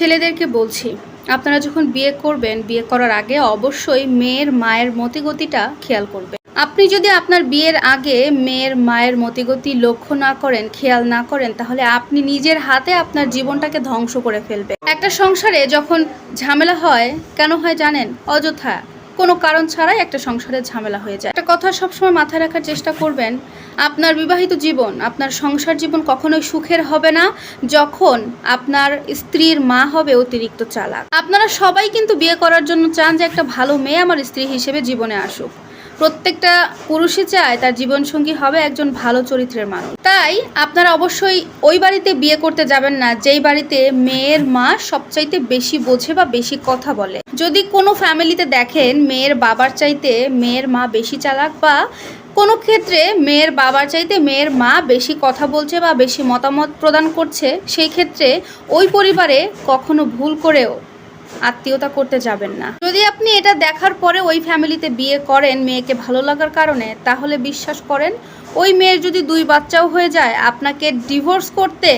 ছেলেদেরকে বলছি, আপনারা যখন বিয়ে করবেন, বিয়ে করার আগে অবশ্যই মেয়ের মায়ের মতিগতিটা খেয়াল করবেন। আপনি যদি আপনার বিয়ের আগে মেয়ের মায়ের মতিগতি লক্ষ্য না করেন, খেয়াল না করেন, তাহলে আপনি নিজের হাতে আপনার জীবনটাকে ধ্বংস করে ফেলবে একটা সংসারে যখন ঝামেলা হয়, কেন হয় জানেন? অযথা। কোনো কারণ ছাড়াই একটা সংসারের ঝামেলা হয়ে যায়। একটা কথা সবসময় মাথায় রাখার চেষ্টা করবেন, আপনার বিবাহিত জীবন, আপনার সংসার জীবন কখনোই সুখের হবে না যখন আপনার স্ত্রীর মা হবে অতিরিক্ত চালাক। আপনারা সবাই কিন্তু বিয়ে করার জন্য চান যে একটা ভালো মেয়ে আমার স্ত্রী হিসেবে জীবনে আসুক। প্রত্যেকটা পুরুষই চায় তার জীবনসঙ্গী হবে একজন ভালো চরিত্রের মানুষ। তাই আপনারা অবশ্যই ওই বাড়িতে বিয়ে করতে যাবেন না, যেই বাড়িতে মেয়ের মা সবচাইতে বেশি বোঝে বা বেশি কথা বলে। যদি কোনো ফ্যামিলিতে দেখেন মেয়ের বাবার চাইতে মেয়ের মা বেশি চালাক বা কোনো ক্ষেত্রে মেয়ের বাবার চাইতে মেয়ের মা বেশি কথা বলছে বা বেশি মতামত প্রদান করছে, সেই ক্ষেত্রে ওই পরিবারে কখনো ভুল করেও আত্মীয়তা করতে যাবেন না। যদি আপনি এটা দেখার পরে ওই ফ্যামিলিতে বিয়ে করেন, মেয়েকে ভালো লাগার কারণে, তাহলে বিশ্বাস করেন, ওই মেয়ের যদি দুই বাচ্চাও হয়ে যায়, আপনাকে ডিভোর্স করতে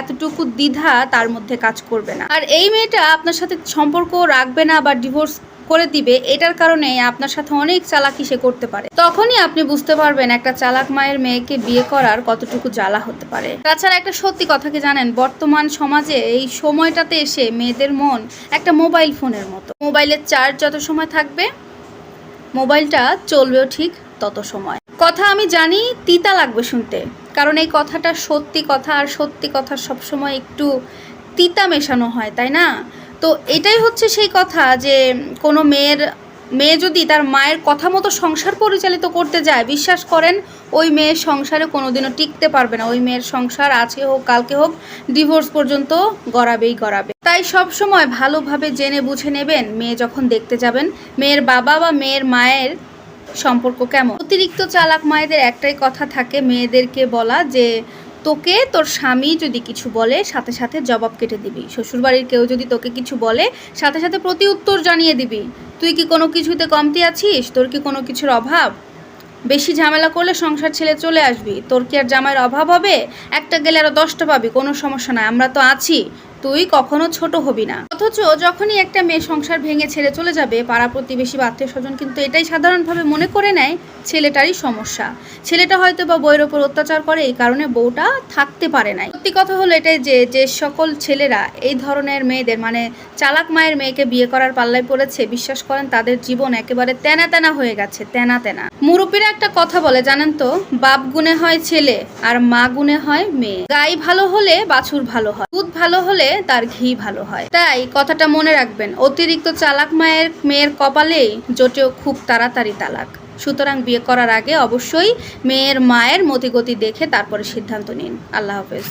এতটুকু দ্বিধা তার মধ্যে কাজ করবে না। আর এই মেয়েটা আপনার সাথে সম্পর্ক রাখবে না বা ডিভোর্স করে দিবে, এটার কারণে আপনার সাথে অনেক চালাকি সে করতে পারে। তখনই আপনি বুঝতে পারবেন একটা চালাক মায়ের মেয়েকে বিয়ে করার কতটুকু জ্বালা হতে পারে। তাছাড়া একটা সত্যি কথা কি জানেন, বর্তমান সমাজে এই সময়টাতে এসে মেয়েদের মন একটা মোবাইল ফোনের মতো। মোবাইলের চার্জ যত সময় থাকবে, মোবাইলটা চলবেও ঠিক তত সময়। কথা আমি জানি, তিতা লাগবে শুনতে। কারণ এই কথাটা সত্যি কথা, আর সত্যি কথা সবসময় একটু তিতা মেশানো হয়, তাই না? তো এটাই হচ্ছে সেই কথা যে কোনো মেয়ের, মেয়ে যদি তার মায়ের কথা মতো সংসার পরিচালিত করতে যায়, বিশ্বাস করেন ওই মেয়ের সংসারে কোনোদিনও টিকতে পারবে না। ওই মেয়ের সংসার আজকে হোক, কালকে হোক, ডিভোর্স পর্যন্ত গড়াবেই গড়াবে। তাই সব সময় ভালোভাবে জেনে বুঝে নেবেন মেয়ে যখন দেখতে যাবেন, মেয়ের বাবা বা মেয়ের মায়ের সম্পর্ক কেমন। অতিরিক্ত চালাক মায়েদের একটাই কথা থাকে, মেয়েদেরকে বলা যে তোকে তোর স্বামী যদি কিছু বলে, সাথে সাথে জবাব কেটে দিবি। শ্বশুরবাড়ির কেউ যদি তোকে কিছু বলে, সাথে সাথে প্রতি উত্তর জানিয়ে দিবি। তুই কি কোনো কিছুতে কমতি আছিস? তোর কি কোনো কিছুর অভাব? বেশি ঝামেলা করলে সংসার ছেলে চলে আসবি। তোর কি আর জামাইয়ের অভাব হবে? একটা গেলে আরও দশটা পাবি। কোনো সমস্যা নাই। আমরা তো আছি। তুই কখনো ছোট হবি না। অথচ যখনই একটা মেয়ে সংসার ভেঙে ছেড়ে চলে যাবে, পাড়া প্রতিবেশী বা আত্মীয় স্বজন কিন্তু এটাই সাধারণভাবে মনে করে নেয় ছেলেটারই সমস্যা। ছেলেটা হয়তো বা বইয়ের ওপর অত্যাচার করে, এই কারণে বউটা থাকতে পারে নাই। সত্যি কথা হলো এটাই যে যে সকল ছেলেরা এই ধরনের মেয়েদের মানে চালাক মায়ের মেয়েকে বিয়ে করার পাল্লায় পড়েছে, বিশ্বাস করেন তাদের জীবন একেবারে তেনা তেনা হয়ে গেছে, তেনা তেনা। মুরব্বীরা একটা কথা বলে, জানেন তো? বাপ গুণে হয় ছেলে, আর মা গুণে হয় মেয়ে। গাই ভালো হলে বাছুর ভালো হয়, দুধ ভালো হলে তার ঘি ভালো হয়। তাই কথাটা মনে রাখবেন, অতিরিক্ত চালাক মায়ের, মেয়ের কপালেই জোটেও খুব তাড়াতাড়ি তালাক। সুতরাং বিয়ে করার আগে অবশ্যই মেয়ের মায়ের মতিগতি দেখে তারপরে সিদ্ধান্ত নিন। আল্লাহ হাফেজ।